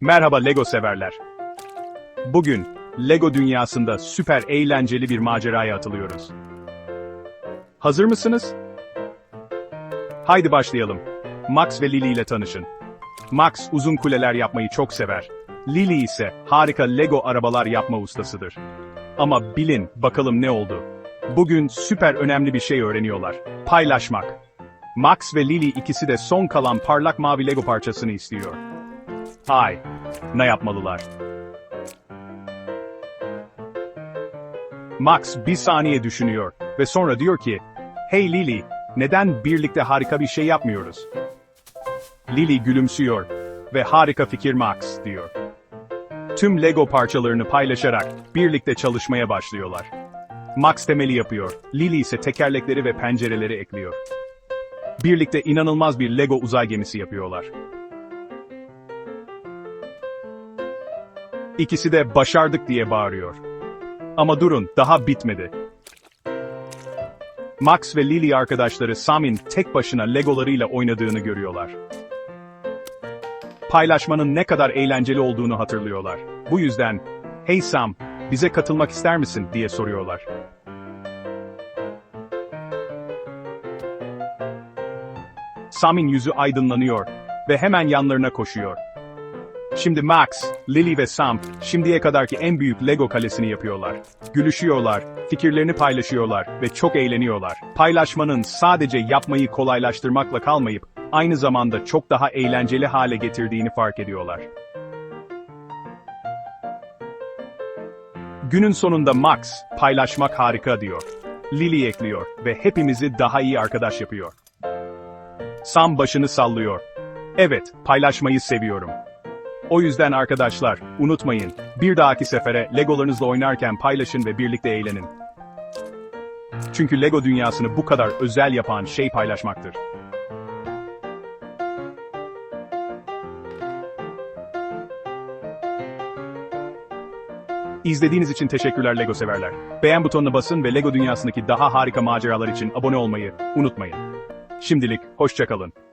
Merhaba Lego severler. Bugün Lego dünyasında süper eğlenceli bir maceraya atılıyoruz. Hazır mısınız? Haydi başlayalım. Max ve Lily ile tanışın. Max uzun kuleler yapmayı çok sever. Lily ise harika Lego arabalar yapma ustasıdır. Ama bilin bakalım ne oldu. Bugün süper önemli bir şey öğreniyorlar. Paylaşmak. Max ve Lily ikisi de son kalan parlak mavi Lego parçasını istiyor. Hay, ne yapmalılar? Max bir saniye düşünüyor ve sonra diyor ki, Hey Lily, neden birlikte harika bir şey yapmıyoruz? Lily gülümsüyor ve harika fikir Max diyor. Tüm Lego parçalarını paylaşarak birlikte çalışmaya başlıyorlar. Max temeli yapıyor, Lily ise tekerlekleri ve pencereleri ekliyor. Birlikte inanılmaz bir Lego uzay gemisi yapıyorlar. İkisi de başardık diye bağırıyor. Ama durun, daha bitmedi. Max ve Lily arkadaşları Sam'in tek başına Legolarıyla oynadığını görüyorlar. Paylaşmanın ne kadar eğlenceli olduğunu hatırlıyorlar. Bu yüzden, "Hey Sam, bize katılmak ister misin?" diye soruyorlar. Sam'in yüzü aydınlanıyor ve hemen yanlarına koşuyor. Şimdi Max, Lily ve Sam, şimdiye kadarki en büyük Lego kalesini yapıyorlar. Gülüşüyorlar, fikirlerini paylaşıyorlar ve çok eğleniyorlar. Paylaşmanın sadece yapmayı kolaylaştırmakla kalmayıp, aynı zamanda çok daha eğlenceli hale getirdiğini fark ediyorlar. Günün sonunda Max, paylaşmak harika diyor. Lily ekliyor ve hepimizi daha iyi arkadaş yapıyor. Sam başını sallıyor. Evet, paylaşmayı seviyorum. O yüzden arkadaşlar, unutmayın, bir dahaki sefere Legolarınızla oynarken paylaşın ve birlikte eğlenin. Çünkü Lego dünyasını bu kadar özel yapan şey paylaşmaktır. İzlediğiniz için teşekkürler Lego severler. Beğen butonuna basın ve Lego dünyasındaki daha harika maceralar için abone olmayı unutmayın. Şimdilik hoşçakalın.